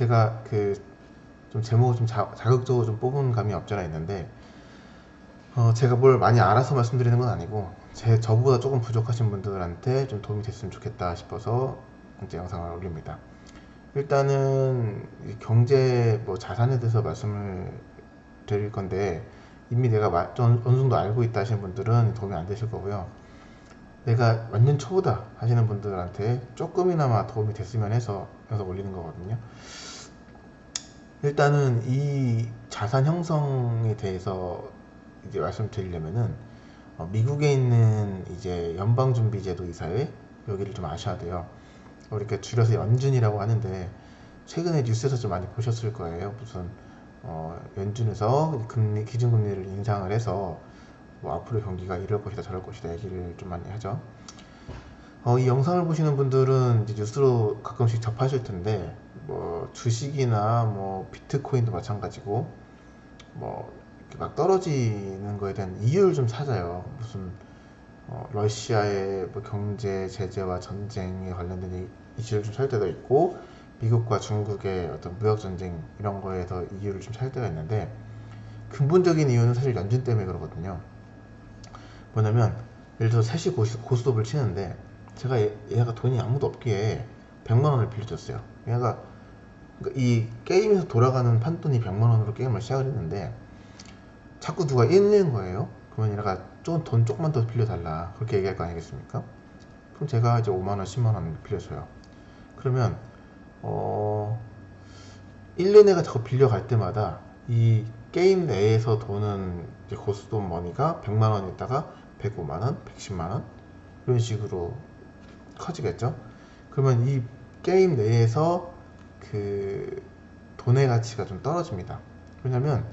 제가 그 좀 제목을 좀 자, 자극적으로 좀 뽑은 감이 없잖아 있는데 어, 제가 뭘 많이 알아서 말씀드리는 건 아니고 제 저보다 조금 부족하신 분들한테 좀 도움이 됐으면 좋겠다 싶어서 이제 영상을 올립니다. 일단은 이 경제 뭐 자산에 대해서 말씀을 드릴 건데 이미 내가 어느 정도 알고 있다 하시는 분들은 도움이 안 되실 거고요. 내가 완전 초보다 하시는 분들한테 조금이나마 도움이 됐으면 해서 영상 올리는 거거든요. 일단은 이 자산 형성에 대해서 이제 말씀드리려면은 어, 미국에 있는 이제 연방준비제도 이사회 여기를 좀 아셔야 돼요. 어, 이렇게 줄여서 연준이라고 하는데 최근에 뉴스에서 좀 많이 보셨을 거예요. 무슨 어, 연준에서 금리 기준금리를 인상을 해서 뭐 앞으로 경기가 이럴 것이다 저럴 것이다 얘기를 좀 많이 하죠. 어, 이 영상을 보시는 분들은 이제 뉴스로 가끔씩 접하실 텐데 뭐 주식이나 뭐 비트코인도 마찬가지고 뭐 막 떨어지는 거에 대한 이유를 좀 찾아요. 무슨 어, 러시아의 뭐 경제 제재와 전쟁에 관련된 이- 이슈를 좀 찾을 때도 있고 미국과 중국의 어떤 무역 전쟁 이런 거에서 이유를 좀 찾을 때가 있는데 근본적인 이유는 사실 연준 때문에 그러거든요. 뭐냐면 예를 들어서 셋이 고시- 고스톱을 치는데 제가 얘, 얘가 돈이 아무도 없기에 100만 원을 빌려줬어요. 얘가 그러니까 이 게임에서 돌아가는 판돈이 100만 원으로 게임을 시작을 했는데 자꾸 누가 잃는 거예요. 그러면 얘가 좀 돈 조금만 더 빌려달라 그렇게 얘기할 거 아니겠습니까? 그럼 제가 이제 5만 원, 10만 원 빌려줘요. 그러면 어 1년에가 자꾸 빌려갈 때마다 이 게임 내에서 도는 이제 고스톱 머니가 100만 원 있다가 105만 원, 110만 원 이런 식으로 커지겠죠. 그러면 이 게임 내에서 그 돈의 가치가 좀 떨어집니다. 왜냐면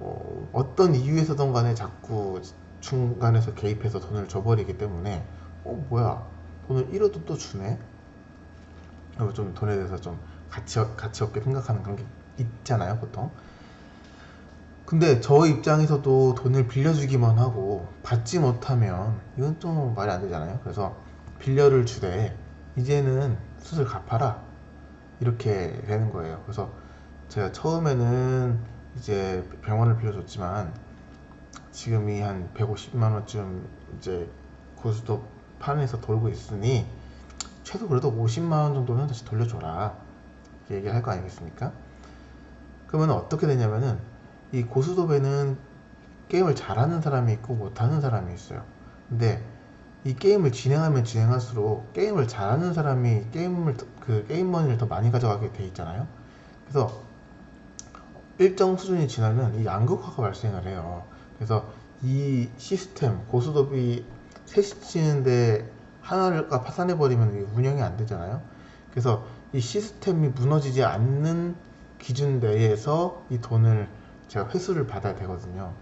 어, 어떤 이유에서든 간에 자꾸 중간에서 개입해서 돈을 줘버리기 때문에 어 뭐야 돈을 잃어도 또 주네 그리고 좀 돈에 대해서 좀 가치, 가치 없게 생각하는 그런 게 있잖아요 보통 근데 저 입장에서도 돈을 빌려주기만 하고 받지 못하면 이건 좀 말이 안 되잖아요 그래서 빌려를 주되 이제는 수술 갚아라 이렇게 되는 거예요 그래서 제가 처음에는 이제 병원을 빌려줬지만 지금이 한 150만 원쯤 이제 고스톱 판에서 돌고 있으니 최소 그래도 50만 원 정도는 다시 돌려줘라 이렇게 얘기를 할 거 아니겠습니까? 그러면 어떻게 되냐면은 이 고스톱에는 게임을 잘하는 사람이 있고 못하는 사람이 있어요. 근데 이 게임을 진행하면 진행할수록 게임을 잘하는 사람이 게임을 더- 그 게임 머니를 더 많이 가져가게 돼 있잖아요. 그래서 일정 수준이 지나면 이 양극화가 발생을 해요. 그래서 이 시스템 고스톱이 셋이 치는데 하나가 파산해 버리면 운영이 안 되잖아요. 그래서 이 시스템이 무너지지 않는 기준 내에서 이 돈을 제가 회수를 받아야 되거든요.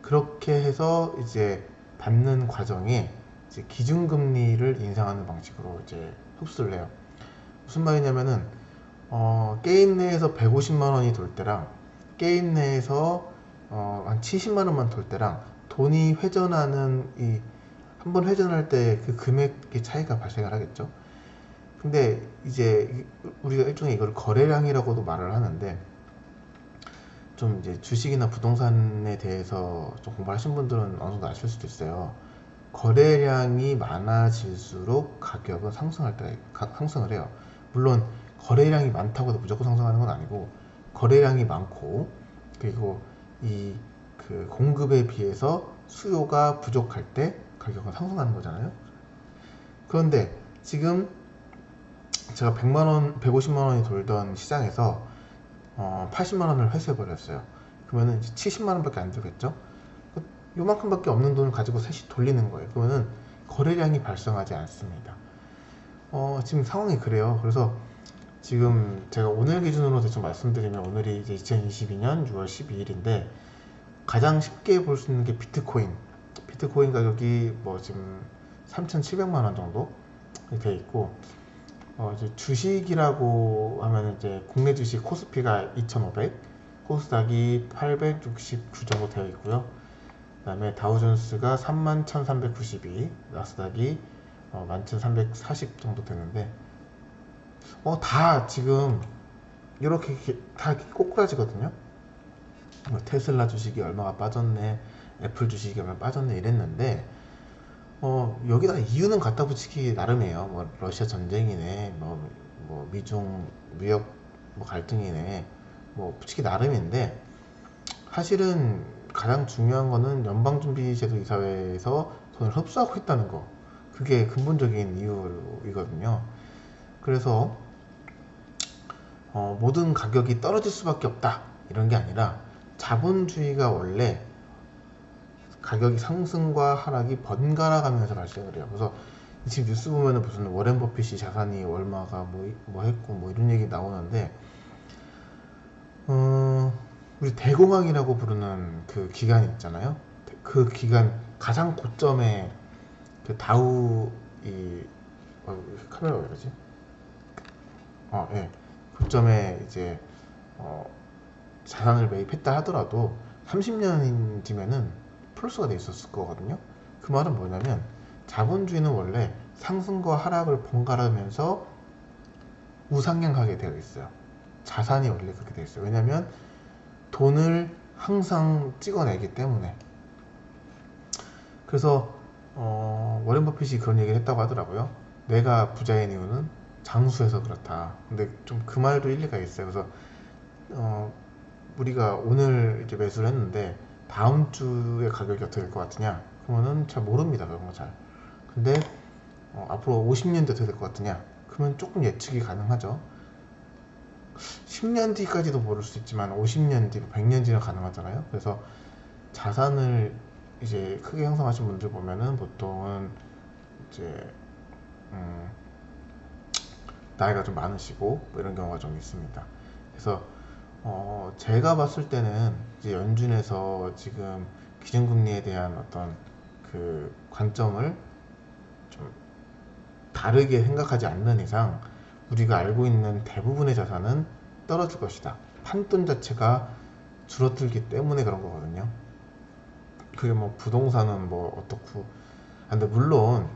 그렇게 해서 이제 받는 과정에 이제 기준금리를 인상하는 방식으로 이제 흡수를 해요. 무슨 말이냐면은 어, 게임 내에서 150만 원이 돌 때랑 게임 내에서 어, 한 70만 원만 돌 때랑 돈이 회전하는 이 한 번 회전할 때 그 금액의 차이가 발생을 하겠죠. 근데 이제 이- 우리가 일종의 이걸 거래량이라고도 말을 하는데 좀 이제 주식이나 부동산에 대해서 좀 공부하신 분들은 어느 정도 아실 수도 있어요. 거래량이 많아질수록 가격은 상승할 때 가- 상승을 해요. 물론 거래량이 많다고 해서 무조건 상승하는 건 아니고 거래량이 많고 그리고 이 그 공급에 비해서 수요가 부족할 때 가격은 상승하는 거잖아요. 그런데 지금 제가 100만 원, 150만 원이 돌던 시장에서 어, 80만 원을 회수해 버렸어요. 그러면은 이제 70만 원밖에 안 들겠죠? 요만큼밖에 없는 돈을 가지고 셋이 돌리는 거예요. 그러면은 거래량이 발생하지 않습니다. 어, 지금 상황이 그래요. 그래서 지금 제가 오늘 기준으로 대충 말씀드리면 오늘이 이제 2022년 6월 12일인데 가장 쉽게 볼 수 있는 게 비트코인. 비트코인 가격이 뭐 지금 3,700만 원 정도 돼 있고 어 주식이라고 하면 이제 국내 주식 코스피가 2,500, 코스닥이 869 정도 되어 있고요. 그 다음에 다우존스가 31,392, 나스닥이 어, 11,340 정도 되는데 어 다 지금 이렇게 이렇게 다 꼬꾸라지거든요. 뭐 테슬라 주식이 얼마가 빠졌네, 애플 주식이 얼마 빠졌네 이랬는데 어, 여기다 이유는 갖다 붙이기 나름이에요. 뭐 러시아 전쟁이네, 뭐, 뭐 미중 무역 뭐 갈등이네, 뭐 붙이기 나름인데 사실은 가장 중요한 거는 연방준비제도 이사회에서 돈을 흡수하고 있다는 거. 그게 근본적인 이유이거든요. 그래서 어, 모든 가격이 떨어질 수밖에 없다 이런 게 아니라 자본주의가 원래 가격이 상승과 하락이 번갈아 가면서 발생을 해요. 그래서 지금 뉴스 보면은 무슨 워렌 버핏이 자산이 얼마가 뭐, 뭐 했고 뭐 이런 얘기 나오는데 어, 우리 대공황이라고 부르는 그 기간 있잖아요. 그 기간 가장 고점에 그 다우 이 어, 카메라가 왜 이러지? 어, 예. 고점에 이제 어, 자산을 매입했다 하더라도 30년 뒤면은 플러스가 돼 있었을 거거든요. 그 말은 뭐냐면 자본주의는 원래 상승과 하락을 번갈아면서 우상향하게 되어 있어요. 자산이 원래 그렇게 되어 있어요. 왜냐면 돈을 항상 찍어내기 때문에. 그래서 어, 워렌 버핏이 그런 얘기를 했다고 하더라고요. 내가 부자인 이유는 장수해서 그렇다. 근데 좀 그 말도 일리가 있어요. 그래서 어, 우리가 오늘 이제 매수를 했는데 다음 주에 가격이 어떻게 될 것 같으냐? 그러면은 잘 모릅니다. 그런 거 잘. 근데 어, 앞으로 50년 뒤 어떻게 될 것 같으냐? 그러면 조금 예측이 가능하죠. 10년 뒤까지도 모를 수 있지만 50년 뒤, 100년 뒤는 가능하잖아요. 그래서 자산을 이제 크게 형성하신 분들 보면은 보통은 이제 음, 나이가 좀 많으시고 뭐 이런 경우가 좀 있습니다. 그래서 어, 제가 봤을 때는 이제 연준에서 지금 기준금리에 대한 어떤 그 관점을 좀 다르게 생각하지 않는 이상 우리가 알고 있는 대부분의 자산은 떨어질 것이다. 판돈 자체가 줄어들기 때문에 그런 거거든요. 그게 뭐 부동산은 뭐 어떻고. 아, 근데 물론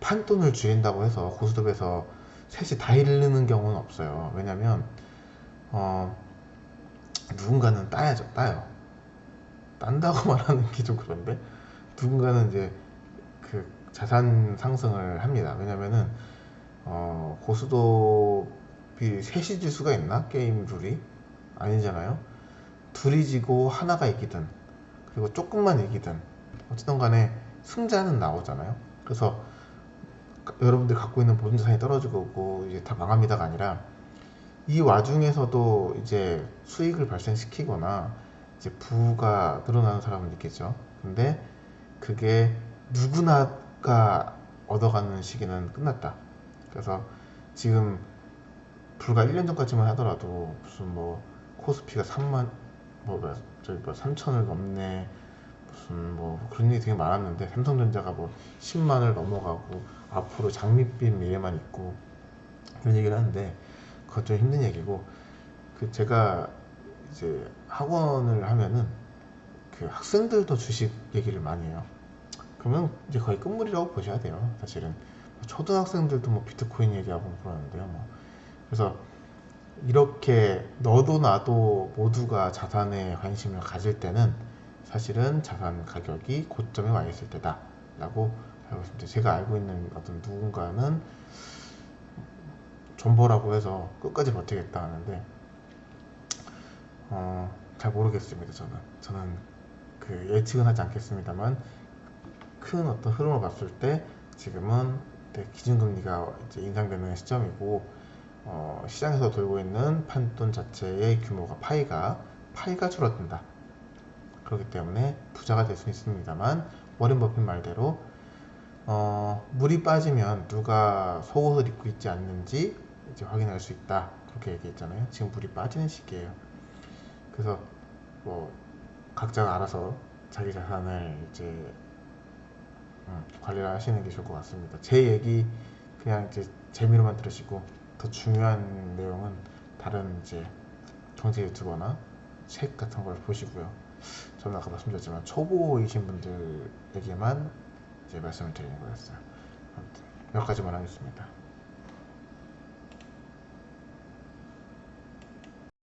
판돈을 줄인다고 해서 고수톱에서 셋이 다 잃는 경우는 없어요. 왜냐면 어 누군가는 따야죠, 따요. 딴다고 말하는 게 좀 그런데 누군가는 이제 그 자산 상승을 합니다. 왜냐면은 어 고수톱이 셋이 질 수가 있나 게임 룰이 아니잖아요. 둘이 지고 하나가 이기든 그리고 조금만 이기든 어쨌든 간에 승자는 나오잖아요. 그래서 여러분들 갖고 있는 모든 자산이 떨어지고 이제 다 망합니다가 아니라 이 와중에서도 이제 수익을 발생시키거나 이제 부가 늘어나는 사람은 있겠죠. 근데 그게 누구나가 얻어가는 시기는 끝났다. 그래서 지금 불과 1년 전까지만 하더라도 무슨 뭐 코스피가 3만 뭐 저기 뭐 3천을 넘네 무슨 뭐 그런 얘기 되게 많았는데 삼성전자가 뭐 10만을 넘어가고 앞으로 장밋빛 미래만 있고 그런 얘기를 하는데 그것 좀 힘든 얘기고 그 제가 이제 학원을 하면은 그 학생들도 주식 얘기를 많이 해요. 그러면 이제 거의 끝물이라고 보셔야 돼요. 사실은 초등학생들도 뭐 비트코인 얘기하고 그러는데요. 뭐 그래서 이렇게 너도 나도 모두가 자산에 관심을 가질 때는 사실은 자산 가격이 고점에 와 있을 때다라고 알고 있습니다. 제가 알고 있는 어떤 누군가는 존버라고 해서 끝까지 버티겠다 하는데 어, 잘 모르겠습니다. 저는 저는 그 예측은 하지 않겠습니다만 큰 어떤 흐름을 봤을 때 지금은 기준금리가 이제 인상되는 시점이고 어, 시장에서 돌고 있는 판돈 자체의 규모가 파이가 파이가 줄어든다. 그렇기 때문에 부자가 될수 있습니다만 워렌 버핏 말대로 어, 물이 빠지면 누가 속옷을 입고 있지 않는지 이제 확인할 수 있다. 그렇게 얘기했잖아요. 지금 물이 빠지는 시기예요. 그래서 뭐 각자가 알아서 자기 자산을 이제 음, 관리를 하시는 게 좋을 것 같습니다. 제 얘기 그냥 이제 재미로만 들으시고 더 중요한 내용은 다른 이제 경제 유튜버나 책 같은 걸 보시고요. 저는 아까 말씀드렸지만 초보이신 분들에게만 이제 말씀을 드리는 거였어요. 아무튼 몇 가지만 하겠습니다.